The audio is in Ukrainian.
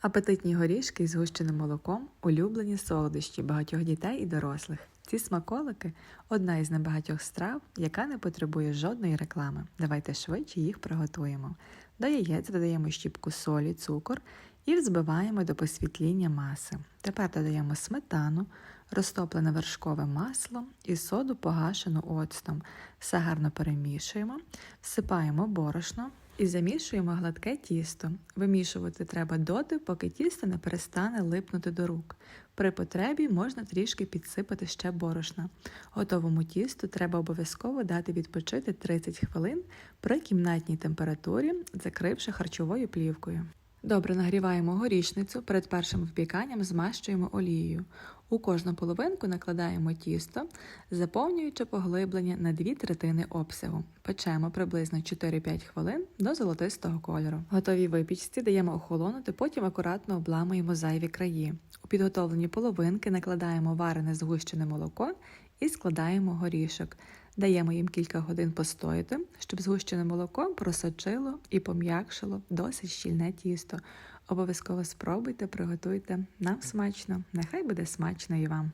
Апетитні горішки із згущеним молоком улюблені солодощі багатьох дітей і дорослих. Ці смаколики одна із небагатьох страв, яка не потребує жодної реклами. Давайте швидше їх приготуємо. До яєць додаємо щіпку солі, цукор і взбиваємо до посвітління маси. Тепер додаємо сметану, розтоплене вершкове масло і соду погашену оцтом. Все гарно перемішуємо, всипаємо борошно і замішуємо гладке тісто. Вимішувати треба доти, поки тісто не перестане липнути до рук. При потребі можна трішки підсипати ще борошна. Готовому тісту треба обов'язково дати відпочити 30 хвилин при кімнатній температурі, закривши харчовою плівкою. Добре нагріваємо горішницю, перед першим впіканням змащуємо олією. У кожну половинку накладаємо тісто, заповнюючи поглиблення на дві третини обсягу. Печемо приблизно 4-5 хвилин до золотистого кольору. Готовій випічці даємо охолонути, потім акуратно обламуємо зайві краї. У підготовлені половинки накладаємо варене згущене молоко і складаємо горішок. Даємо їм кілька годин постояти, щоб згущене молоко просочило і пом'якшило досить щільне тісто. Обов'язково спробуйте, приготуйте. Нам смачно, нехай буде смачно і вам.